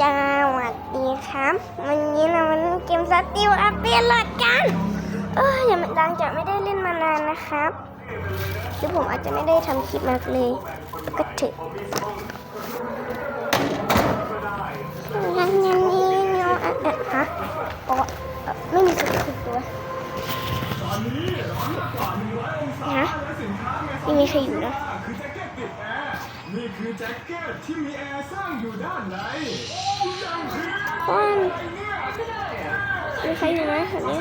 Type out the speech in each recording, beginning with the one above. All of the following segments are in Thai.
จ้าสวัสดีครับ วันนี้เรามาเล่นเกมสติลอัปเดตหลอดกัน เอออย่ามาดังจะไม่ได้เล่นมานานนะครับหรือผมอาจจะไม่ได้ทำคลิปมากเลยก็เถอะงั้นงั้นนี่เนาะอะอะฮะอ๋อเอ่อไม่มีสติดตัวฮะไม่มีใครอยู่นะ นี่คือแจ็คเก็ตที่มีแอร์สร้างอยู่ด้านในยังคือป้อนไอเนี่ยมีใครอยู่ไหมแบบนี้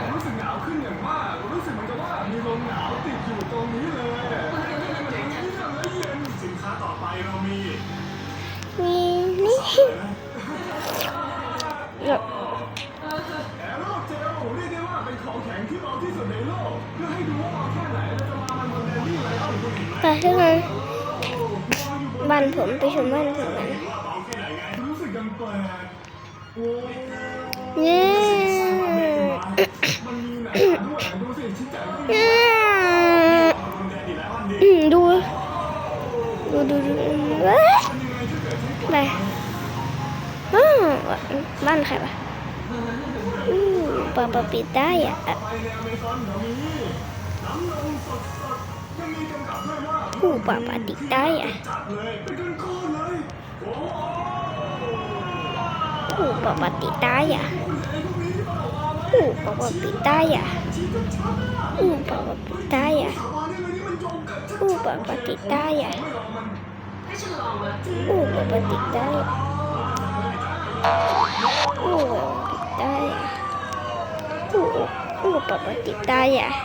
ผมรู้สึกหนาวขึ้นอย่างมากผมรู้สึกเหมือนกับว่ามีลมหนาวติดอยู่ตรงนี้เลยเย็นและเย็นสินค้าต่อไปเรามีมีนี่ ค่ะทุกคนบ้านผมไปชมบ้านผมกันเนี่ยดูดูดูดูไปบ้านใครปะปะปะปิดได้อะ เย้มันมีหนังด้วยดูสิชิ้นใหญ่ขึ้นเย้บนแดนนี่ไลออนดีอืมดูดูดูดูเว้ยไปอ้าวบ้านใครปะอืมเปิดเปิ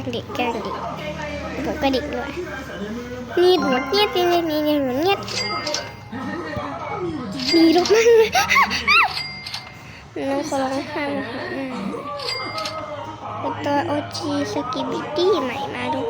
งดิแกงดิผมก็ดิกด้วยนี่หนวดเนียดนี่นี่นี่นี่หนวดเนียดมีลูกนั่งเลยน้องขอร้องห้ามเป็นตัวโอจีสกิบิตี้ใหม่มาดู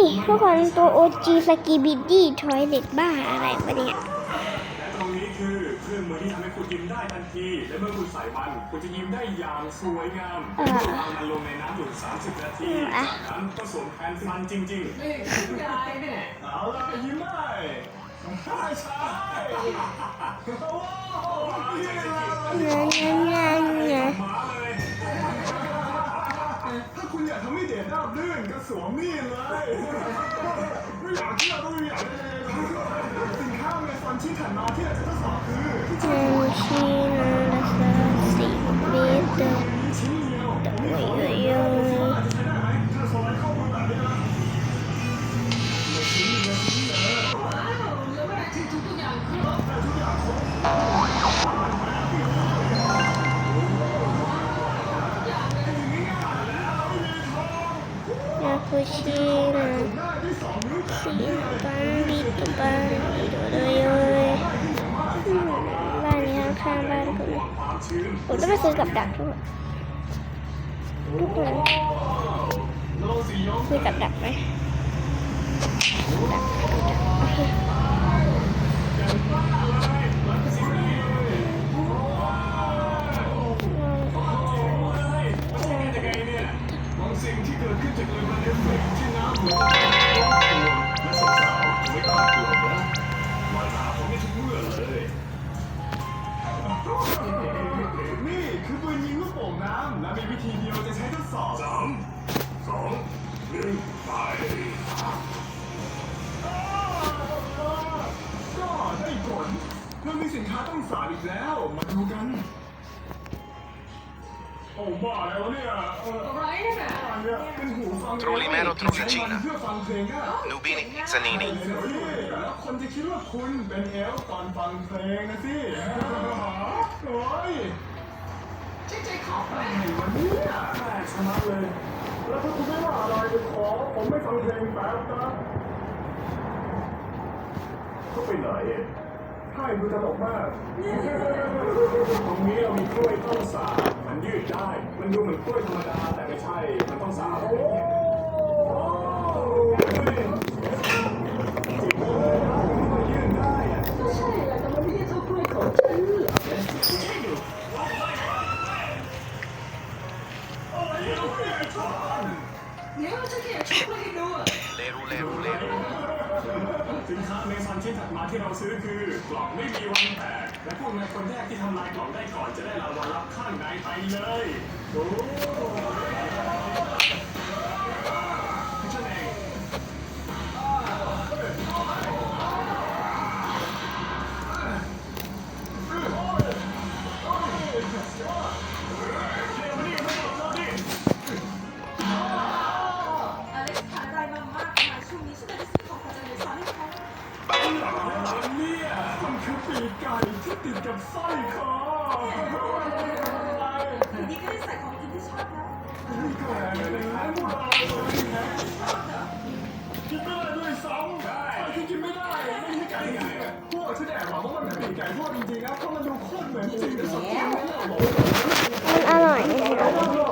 นี่ทุกคนตัวโอจีสกิบิตี้ทอยเด็ดบ้าอะไรวะเนี่ยๆและตรงนี้คือเครื่องมือที่ทำให้คุณยิ้มได้ทันที และเมื่อคุณใส่มันคุณจะยิ้มได้อย่างสวยงามเออวางมันลงในน้ำอุ่น30 นาทีอะจากนั้นก็สวมแทนมันจริงๆนี่คุณยายเนี่ยเอาละยิ้มได้ใช่ใช่โอ้โหเงี้ยเงี้ยเงี้ย คุณอยากทำให้เดทราบรื่นก็สวมนี่เลย ไม่อยากเชื่อก็ไม่อยากเลยสินค้าเมซอนชิ้นถัดมาที่เราจะทดสอบคือ เจนชี นี้างบ้านผมผมต้องไปซื้อกับดักทุกทุกคนซื้อกับดักไหมดักสิ่งที่เกิดขึ้นจากเลยมันเอฟเฟกต์ที่น้ำำและมีวิธีเดียวจะใช้ทดสอบสามสองหนึ่งไปก็ได้ผลเรามีสินค้าต้องสาบอีกแล้ว มาดูกัน โอ้บ้าแล้วเนี่ยเอออะไรเนี่ยเป็นหูฟัง Trullimero Trullicina เพื่อฟังเพลงอะ Nubini Pizzanini. แล้วคนจะคิดว่าคุณเป็นเอลฟ์ตอนฟังเพลงนะสิ ชื่อใจควันนี้แปลกชะมัดเลย แล้วถ้าคุณไม่ว่าอะไรขอ ผมไม่ฟังเพลงแป๊บนะเขาไปไหนใช่ดูตลกมาก ตรงนี้เรามีกล้วยต้นสา มันยืดได้ มันดูเหมือนกล้วยธรรมดาแต่ไม่ใช่ มันต้องสาบอ ล่องไม่มีวันแตกและพวกนายคนแรกที่ทำลายกล่องได้ก่อนจะได้รางวัลรับข้างในไปเลย โอ้ มันดูโคตรเหมือนจริงแต่สุดท้ายไม่หรอก มันอร่อย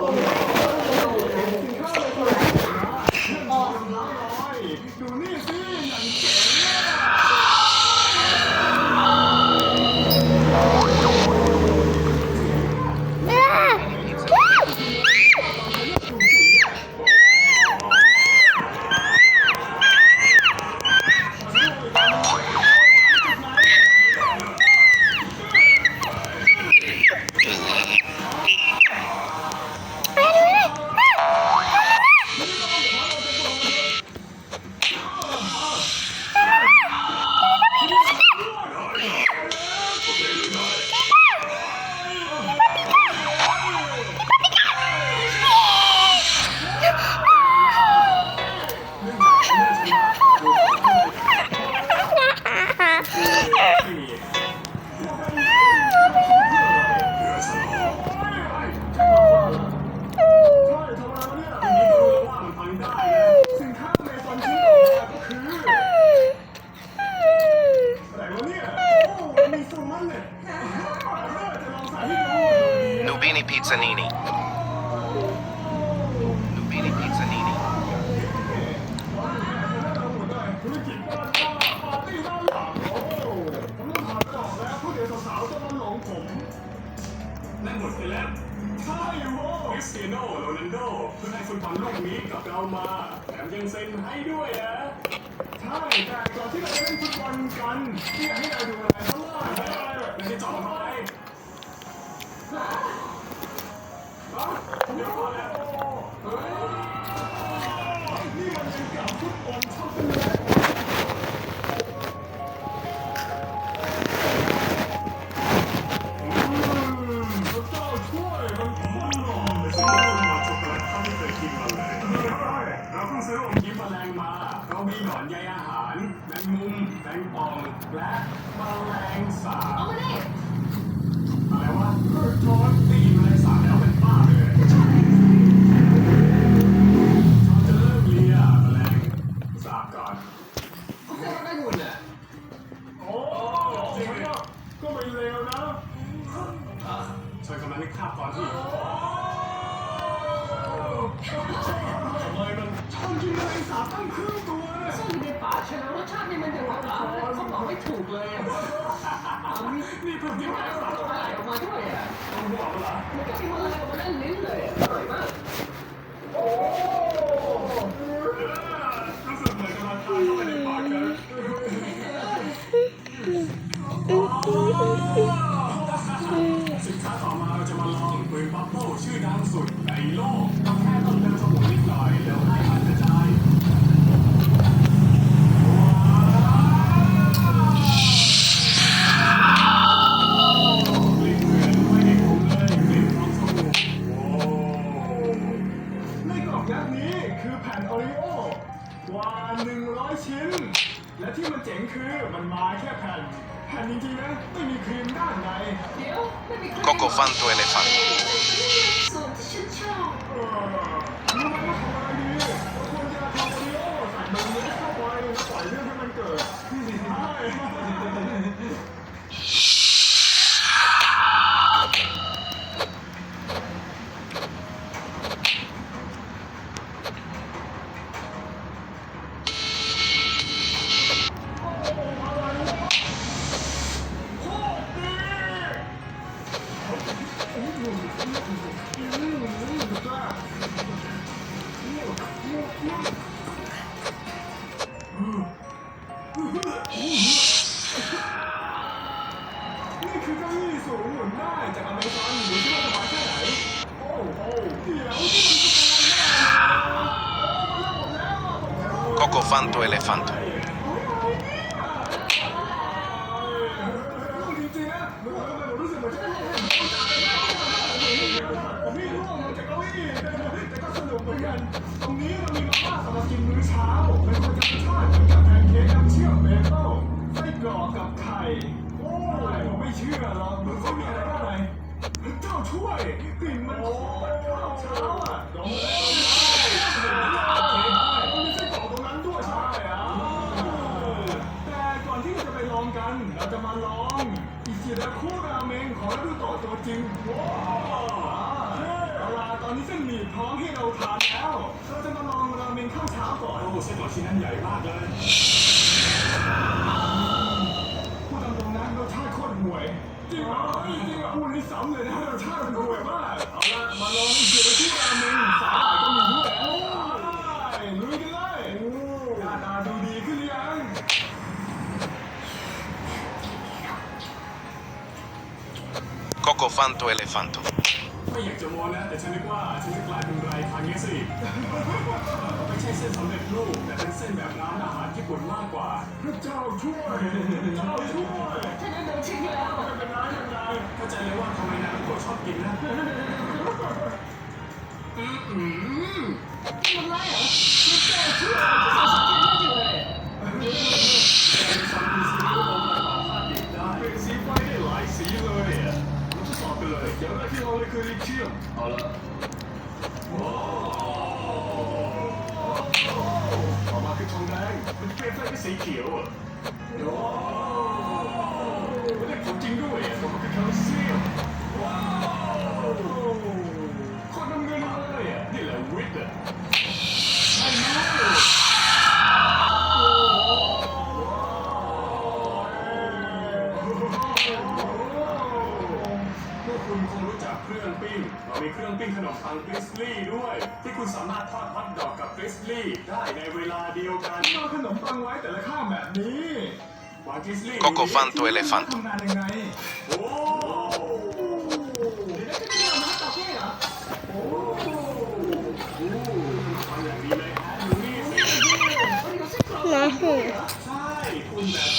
นั่นแล้วใช่โว้คริสเตียโนโรนัลโดเพื่อให้ฟุตบอลลูกนี้กับเรามา แถมยังเซ็นให้ด้วยนะ ใช่แต่ก่อนที่เราจะเล่นฟุตบอลกันที่อยากให้เราดูอะไรข้างล่างนะไม่ใช่จอมไปเดี๋ยวก่อน และแมลงสาบเอามาดิอะไรวะเออจอร์ดได้ยินแมลงสาบแล้วเป็นบ้าเลยจอร์ดจะเลิกเลียแมลงสาบก่อนเขาเคยทำได้หุ่นอะโอ้จริงไหมก็ก็ไม่เลวนะอะช่วยกำลังนึกภาพตอนที่ทำไมมันชอบกินแมลงสาบตั้งครึ่งตัว ในป่าใช่ไหมรสชาตินี่มันยังไงวะเขาบอกไม่ถูกเลยอะเอามีนี่เพิ่งกินแมลงสาบตัวอะไรออกมาด้วยอะต้องบอกเหรอมันก็มีแมลงออกมาเล่นลิ้นเลยอะอร่อยมากรู้สึกเหมือนกำลังทานเข้าไปในปากเลยสินค้าต่อมาเราจะมาลองปืนบับเบิ้ลชื่อดังสุดในโลกต้องแค่ต้องเติมสมุนนิดหน่อยแล้วให้ จ๋งคือมันมาแค่แผ่นแผ่นจริงๆนะไม่มีครีมด้านในเดี๋ยวไม่มีใคร Cocofanto elefanto. ส่วนที่ฉันชอบ เออรู้ไหมว่าทำอะไรดี เหมือนตรงนี้เรามีมาม่าสำหรับกินมื้อเช้าเป็นคนธรรมชาติกับแพนเค้กน้ำเชื่อมเบเกิลไส้กรอกกับไข่โอ้ยผมไม่เชื่อหรอกมันเขามีอะไรบ้างไหมเจ้าช่วยกลิ่นมันโคตรข้าวเช้าอะลองเลยมันมีไส้กรอกตรงนั้นด้วยใช่อะแต่ก่อนที่เราจะไปลองกันเราจะมาลองอิจิระคุราเมงของฤดูโตะตัวจริงว้าว เอาล่ะตอนนี้เส้นหมี่พร้อมให้เราทานแล้ว เราจะมาลองราเมงข้าวเช้าก่อนโอ้เส้นหมี่ชิ้นนั้นใหญ่มากเลยพูดตามตรงนะรสชาติโคตรห่วยจริงเหรอจริงเหรอพูดให้ซ้ำเลยนะรสชาติมันห่วยมากเอาล่ะมาลองอิจิระคุราเมงสาหร่ายก็มีด้วยไปลุยกันเลยหน้าตาดูดีขึ้นหรือยัง Cocofanto elefanto. ไม่อยากจะมองนะ แต่ฉันนึกว่าฉันจะกลายเป็นไรทางนี้สิ ไม่ใช่เส้นสำเร็จรูปแต่เป็นเส้นแบบร้านอาหารญี่ปุ่นมากกว่าพระเจ้าช่วยพระเจ้าช่วยฉันจะโดนทิ้งแล้วไม่เป็นไรไม่เป็นไรเข้าใจเลยว่าทำไมนายโกชอบกินนะอืมอืมมันไรเหรอฉันจะช่วยฉันจะกินได้จังเลย ปิ้งเรามีเครื่องปิ้งขนมปังกริสลี่ด้วย ที่คุณสามารถทอดฮอทดอกกับกริสลี่ได้ในเวลาเดียวกันวางขนมปังไว้แต่ละข้างแบบนี้วางกริสลี่ Cocofanto elefanto ทำงานยังไงโอ้เดี๋ยวจะได้มาต่อแค่เหรอโอ้โหทำอย่างดีเลยฮะดูนี่สินะหืมใช่คุณแบบ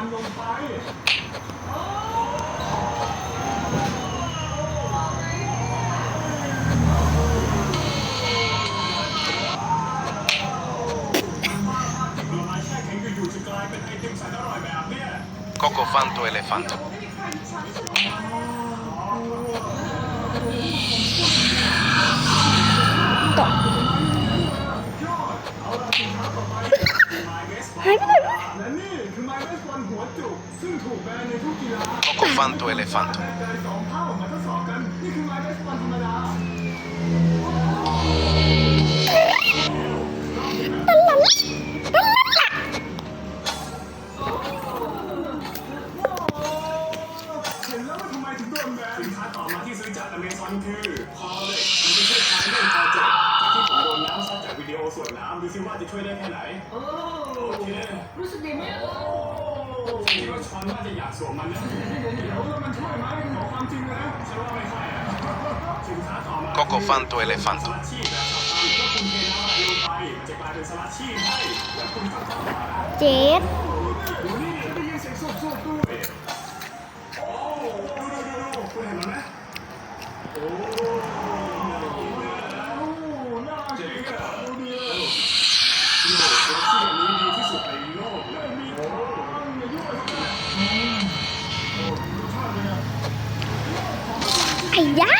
เทมันลงไปผลไม้แช่แข็งอยู่ๆจะกลายเป็นไอติม แสนอร่อยแบบเนี้ย Cocofanto elefanto. ต่อยอดเอาละสินค้าต่อไป My Best หายไปไหนวะและนี่คือ My Best One หัวจุกซึ่งถูกแบนในทุกกีฬา Cocofanto elefanto. แบนใจสองเท่ามาทดสอบกัน นี่คือ My Best One ธรรมดาเห็ ซอนคือพอเล็กมันจะช่วยทำเรื่องโปรเจกต์จากที่ผมโดนน้ำซัดจากวิดีโอส่วนน้ามดูซิว่าจะช่วยได้แค่ไหนเออโอเครู้สึกดีไหมคิดว่าชอนน่าจะอยากสวมมันนะเดี๋ยวแล้วมันช่วยไหมขอความจริงนะฉันว่าไม่ใช่อะสินค้าต่อมา Coco Fanto ส Elefanto ลัดชีพแบบสับปะรดคุณเทน้ำอะไรลงไปมันจะกลายเป็นสลัดชีพให้แล้วคุณก็ต้องมา เจ็ด ไ